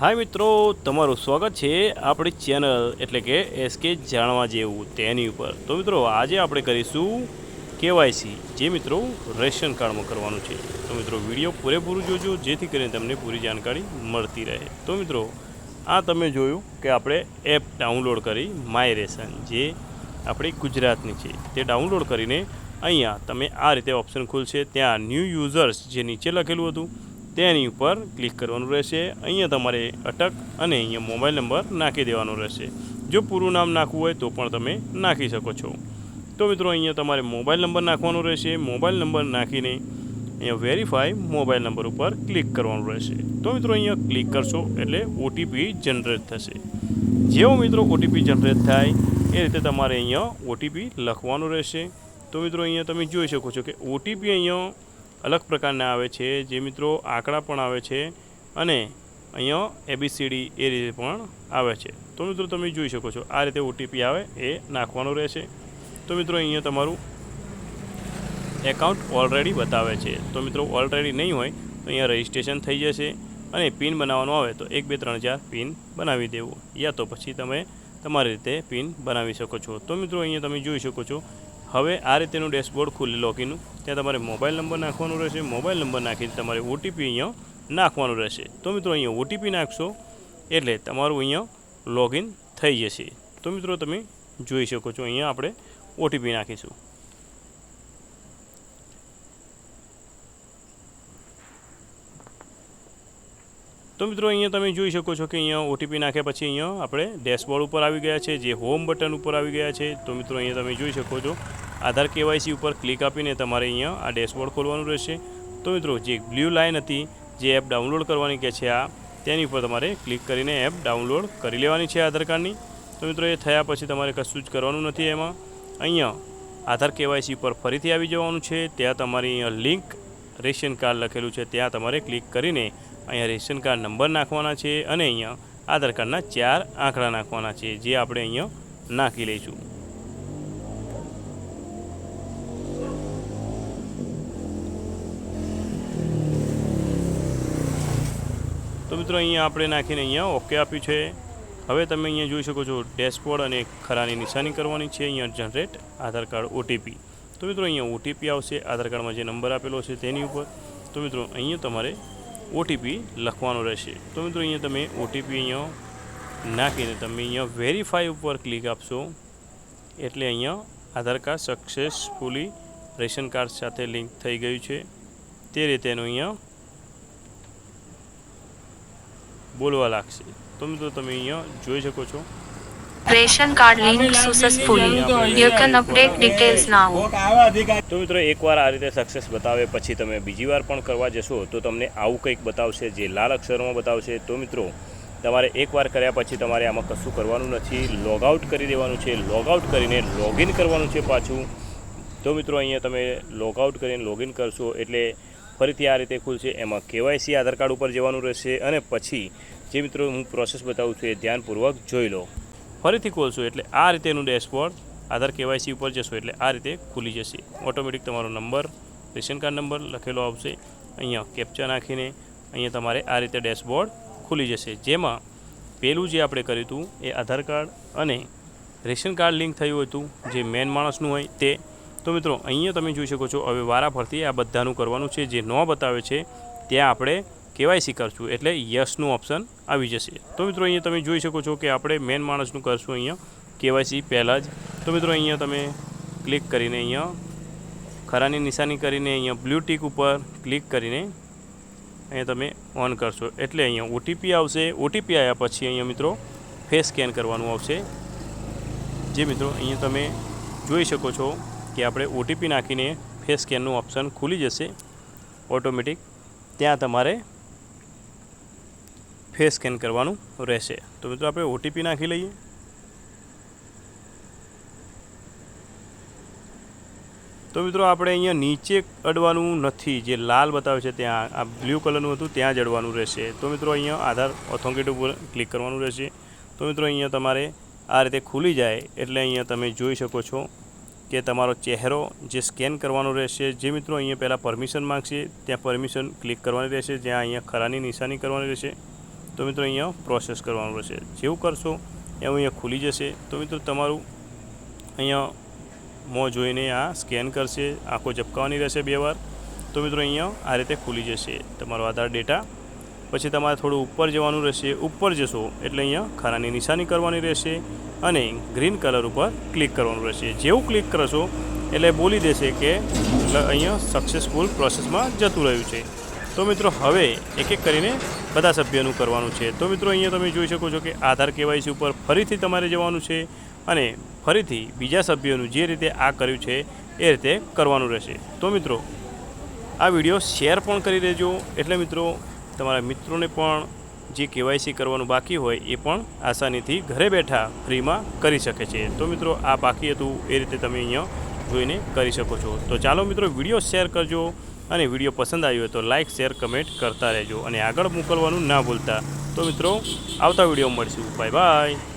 હાય મિત્રો, તમારું સ્વાગત છે આપણી ચેનલ એટલે કે એસકે જાણવા જેવું તેની ઉપર. તો મિત્રો, આજે આપણે કરીશું કેવાયસી, જે મિત્રો રેશન કાર્ડમાં કરવાનું છે. તો મિત્રો, વીડિયો પૂરેપૂરું જોજો, જેથી કરીને તમને પૂરી જાણકારી મળતી રહે. તો મિત્રો, આ તમે જોયું કે આપણે એપ ડાઉનલોડ કરી માય રેશન, જે આપણી ગુજરાતની છે. તે ડાઉનલોડ કરીને અહીંયા તમે આ રીતે ઓપ્શન ખુલશે. ત્યાં ન્યૂ યુઝર્સ જે નીચે લખેલું હતું તેની ઉપર ક્લિક કરવાનું રહેશે. અહીંયા તમારે અટક અને અહીંયા મોબાઈલ નંબર નાખી દેવાનો રહેશે. જો પૂરું નામ નાખવું હોય તો પણ તમે નાખી શકો છો. તો મિત્રો, અહીંયા તમારે મોબાઈલ નંબર નાખવાનો રહેશે. મોબાઈલ નંબર નાખીને અહીંયા વેરીફાઈ મોબાઈલ નંબર ઉપર ક્લિક કરવાનું રહેશે. તો મિત્રો, અહીંયા ક્લિક કરશો એટલે ઓટીપી જનરેટ થશે. જેવો મિત્રો ઓટીપી જનરેટ થાય, એ રીતે તમારે અહીંયા ઓટીપી લખવાનું રહેશે. તો મિત્રો, અહીંયા તમે જોઈ શકો છો કે ઓટીપી અહીંયા અલગ પ્રકારના આવે છે. જે મિત્રો આંકડા પણ આવે છે અને અહીંયા એબીસીડી એ રીતે પણ આવે છે. તો મિત્રો તમે જોઈ શકો છો, આ રીતે ઓટીપી આવે એ નાખવાનું રહેશે. તો મિત્રો અહીંયા તમારું એકાઉન્ટ ઓલરેડી બતાવે છે. તો મિત્રો ઓલરેડી નહીં હોય તો અહીંયા રજિસ્ટ્રેશન થઈ જશે અને પિન બનાવવાનું આવે તો એક, બે, ત્રણ, ચાર પિન બનાવી દેવું. યા તો પછી તમે તમારી રીતે પિન બનાવી શકો છો. તો મિત્રો અહીંયા તમે જોઈ શકો છો હવે આ રીતેનું ડેશબોર્ડ ખુલ્લે લોગીનું ત્યાં તમારે મોબાઈલ નંબર નાખવાનો રહેશે. મોબાઈલ નંબર નાખીને તમારે ઓટીપી અહીંયા નાખવાનું રહેશે. તો મિત્રો અહીંયા ઓટીપી નાખશો એટલે તમારું અહીંયા લોગિન થઈ જશે. તો મિત્રો તમે જોઈ શકો છો અહીંયા આપણે ઓટીપી નાખીશું. તો મિત્રો અહીંયા તમે જોઈ શકો છો કે અહીંયા ઓટીપી નાખ્યા પછી અહીંયા આપણે ડેશબોર્ડ ઉપર આવી ગયા છે, જે હોમ બટન ઉપર આવી ગયા છે. તો મિત્રો અહીંયા તમે જોઈ શકો છો આધાર કેવાયસી ઉપર ક્લિક આપીને તમારે અહીંયા આ ડેશબોર્ડ ખોલવાનું રહેશે. તો મિત્રો, જે બ્લુ લાઇન હતી, જે એપ ડાઉનલોડ કરવાની કે છે આ, તેની ઉપર તમારે ક્લિક કરીને એપ ડાઉનલોડ કરી લેવાની છે આધાર કાર્ડની. તો મિત્રો, એ થયા પછી તમારે કશું જ કરવાનું નથી એમાં. અહીંયા આધાર કેવાયસી ઉપર ફરીથી આવી જવાનું છે. ત્યાં તમારી અહીંયા લિંક, રેશન કાર્ડ લખેલું છે. ત્યાં તમારે ક્લિક કરીને અહીંયા રેશન કાર્ડ નંબર નાખવાના છે અને અહીંયા આધાર કાર્ડના ચાર આંકડા નાખવાના છે, જે આપણે અહીંયા નાખી લઈશું. તો મિત્રો અહીંયા આપણે નાખીને અહીંયા ઓકે આપ્યું છે. હવે તમે અહીંયા જોઈ શકો છો ડેશબોર્ડ અને ખરાની નિશાની કરવાની છે. અહીંયા જનરેટ આધાર કાર્ડ ઓટીપી તો મિત્રો અહીંયા ઓટીપી આવશે. આધાર કાર્ડમાં જે નંબર આપેલો છે તેની ઉપર. તો મિત્રો અહીંયા તમારે ઓટીપી લખવાનો રહેશે. તો મિત્રો અહીંયા તમે ઓટીપી અહીંયા નાખીને તમે અહીંયા વેરીફાઈ ઉપર ક્લિક આપશો. એટલે અહીંયા Aadhaar card successfully ration card સાથે લિંક થઈ ગયું છે. તે રીતે એનું અહીંયા બોલવા લાગશે. તો મિત્રો તમે અહીંયા જોઈ શકો છો. Ration card link successfully. You can update details now તો મિત્રો એકવાર આ રીતે સક્સેસ બતાવે પછી તમે બીજી વાર પણ કરવા જશો તો તમને આવું કંઈક બતાવશે જે લાલ અક્ષરોમાં બતાવશે. તો મિત્રો તમારે એકવાર કર્યા પછી તમારે આમાં કશું કરવાનું નથી. લોગઆઉટ કરી દેવાનું છે. લોગઆઉટ કરીને લોગિન કરવાનું છે પાછું. તો મિત્રો અહીંયા તમે લોગઆઉટ કરીને લોગિન કરશો એટલે ફરીથી આ રીતે ખુલશે. એમાં કેવાયસી, આધાર કાર્ડ ઉપર જવાનું રહેશે અને પછી જે મિત્રો હું પ્રોસેસ બતાવું છું એ ધ્યાનપૂર્વક જોઈ લો. ફરીથી ખોલશો એટલે આ રીતેનું ડેશબોર્ડ આધાર કેવાયસી ઉપર જશો એટલે આ રીતે ખુલી જશે. ઓટોમેટિક તમારો નંબર રેશન કાર્ડ નંબર લખેલો આવશે. અહીંયા કેપ્ચા નાખીને અહીંયા તમારે આ રીતે ડેશબોર્ડ ખુલી જશે. જેમાં પહેલું જે આપણે કર્યું હતું એ આધાર કાર્ડ અને રેશન કાર્ડ લિંક થયું હતું. જે મેન માણસનું હોય તે તો મિત્રો, અહીંયા તમે જોઈ શકો છો, હવે વારા ફરતી આ બધાનું કરવાનું છે. જે ન બતાવે છે, ત્યાં આપણે કેવાયસી કરશું. એટલે યસનું ઓપ્શન આવી જશે. તો મિત્રો, અહીંયા તમે જોઈ શકો છો કે આપણે મેન માણસનું કરશું અહીંયા કેવાયસી પહેલાં જ. તો મિત્રો, અહીંયા તમે ક્લિક કરીને અહીંયા ખરાની નિશાની કરીને અહીંયા બ્લુ ટીક ઉપર ક્લિક કરીને અહીંયા તમે ઓન કરશો. એટલે અહીંયા ઓટીપી આવશે. ઓટીપી આવ્યા પછી અહીંયા મિત્રો ફેસ સ્કેન કરવાનું આવશે. જે મિત્રો, અહીંયા તમે જોઈ શકો છો કે આપણે ઓટીપી નાખીને ફેસ સ્કેનનું ઓપ્શન ખુલી જશે ઓટોમેટિક ત્યાં તમારે ફેસ સ્કેન કરવાનું રહેશે. તો મિત્રો આપણે ઓટીપી નાખી લઈએ. તો મિત્રો આપણે અહીંયા નીચે અડવાનું નથી. જે લાલ બતાવે છે ત્યાં, આ બ્લુ કલરનું હતું, ત્યાં જ અડવાનું રહેશે. તો મિત્રો અહીંયા આધાર ઓથોન્ટિકેટ ઉપર ક્લિક કરવાનું રહેશે. તો મિત્રો અહીંયા તમારે આ રીતે ખુલી જાય એટલે અહીંયા તમે જોઈ શકો છો કે તમારો ચહેરો જે સ્કેન કરવાનો રહેશે, જે મિત્રો અહીંયા પહેલાં પરમિશન માગશે, ત્યાં પરમિશન ક્લિક કરવાની રહેશે, જ્યાં અહીંયા ખરાની નિશાની કરવાની રહેશે. તો મિત્રો અહીંયા પ્રોસેસ કરવાનું રહેશે. જેવું કરશો એવું અહીંયા ખુલી જશે. તો મિત્રો તમારું અહીંયા મોં જોઈને આ સ્કેન કરશે, આંખો ઝપકાવાની રહેશે બે વાર. તો મિત્રો અહીંયા આ રીતે ખુલી જશે તમારો આધાર ડેટા. પછી તમારે થોડું ઉપર જવાનું રહેશે. ઉપર જશો એટલે અહીંયા ખાનાની નિશાની કરવાની રહેશે અને ગ્રીન કલર ઉપર ક્લિક કરવાનું રહેશે. જેવું ક્લિક કરશો એટલે બોલી દેશે કે અહીંયા સક્સેસફુલ પ્રોસેસમાં જતું રહ્યું છે. તો મિત્રો હવે એક એક કરીને બધા સભ્યોનું કરવાનું છે. તો મિત્રો અહીંયા તમે જોઈ શકો છો કે આધાર કેવાયસી ઉપર ફરીથી તમારે જવાનું છે અને ફરીથી બીજા સભ્યોનું જે રીતે આ કર્યું છે એ રીતે કરવાનું રહેશે. તો મિત્રો, આ વીડિયો શેર પણ કરી દેજો. એટલે મિત્રો તમારા મિત્રોને પણ જે કેવાયસી કરવાનું બાકી હોય એ પણ આસાનીથી ઘરે બેઠા ફ્રીમાં કરી શકે છે. તો મિત્રો, આ બાકી હતું. એ રીતે તમે અહીંયા જોઈને કરી શકો છો. તો ચાલો મિત્રો, વીડિયો શેર કરજો અને વીડિયો પસંદ આવ્યો હોય તો લાઇક શેર, કમેન્ટ કરતા રહેજો અને આગળ મોકલવાનું ના ભૂલતા. તો મિત્રો, આવતા વીડિયો મળશું. Bye bye.